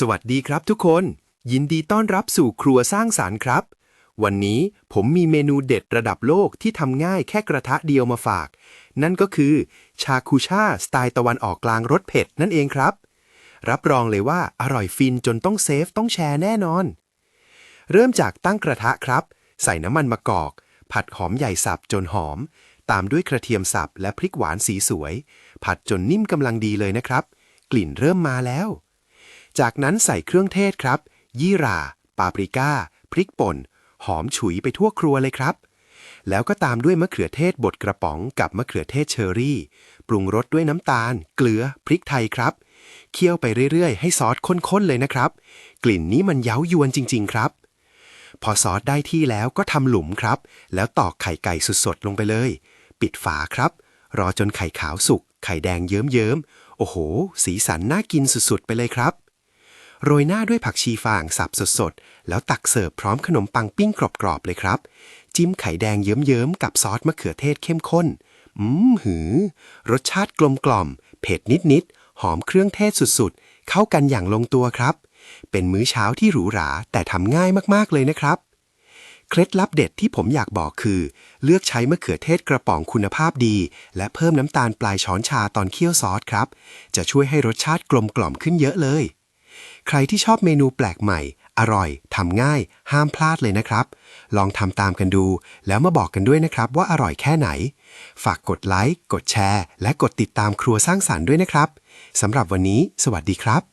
สวัสดีครับทุกคน ยินดีต้อนรับสู่ครัวสร้างสารรค์ครับ วันนี้ผมมีเมนูเด็ดระดับโลกที่ทำง่ายแค่กระทะเดียวมาฝาก นั่นก็คือ ชาคูช่าสไตล์ตะวันออกกลางรสเผ็ดนั่นเองครับ รับรองเลยว่าอร่อยฟินจนต้องเซฟต้องแชร์แน่นอน เริ่มจากตั้งกระทะครับ ใส่น้ำมันมะกอก ผัดหอมใหญ่สับจนหอม ตามด้วยกระเทียมสับและพริกหวานสีสวย ผัดจนนิ่มกำลังดีเลยนะครับ กลิ่นเริ่มมาแล้ว จากนั้นใส่เครื่องเทศครับ ยี่หร่า ปาปริก้า พริกป่น หอมฉุยไปทั่วครัวเลยครับ แล้วก็ตามด้วยมะเขือเทศบดกระป๋องกับมะเขือเทศเชอรี่ ปรุงรสด้วยน้ำตาล เกลือ พริกไทยครับ เคี่ยวไปเรื่อยๆ ให้ซอสข้นๆเลยนะครับ กลิ่นนี้มันเย้ายวนจริง ๆ ครับ พอซอสได้ที่แล้วก็ทำหลุมครับ แล้วตอกไข่ไก่สดๆลงไปเลย ปิดฝาครับ รอจนไข่ขาวสุกไข่แดงเยิ้มๆโอ้โห สีสันน่ากินสุดๆ ไปเลยครับ โรยหน้าด้วยผักชีฝรั่งสับสดๆ แล้วตักเสิร์ฟพร้อมขนมปังปิ้งกรอบๆ เลยครับ จิ้มไข่แดงเยิ้มๆ กับซอสมะเขือเทศเข้มข้น อืมหือ รสชาติกลมกล่อม เผ็ดนิดๆ หอมเครื่องเทศสุดๆ เข้ากันอย่างลงตัวครับ เป็นมื้อเช้าที่หรูหราแต่ทำง่ายมากๆ เลยนะครับเคล็ดลับเด็ดที่ผมอยากบอกคือ เลือกใช้มะเขือเทศกระป๋องคุณภาพดี และเพิ่มน้ำตาลปลายช้อนชาตอนเคี่ยวซอสครับ จะช่วยให้รสชาติกลมกล่อมขึ้นเยอะเลย ใครที่ชอบเมนูแปลกใหม่ อร่อยทำง่าย ห้ามพลาดเลยนะครับ ลองทำตามกันดู แล้วมาบอกกันด้วยนะครับว่าอร่อยแค่ไหน ฝากกดไลค์ กดแชร์ และกดติดตามครัวสร้างสรรค์ด้วยนะครับสำหรับวันนี้ สวัสดีครับ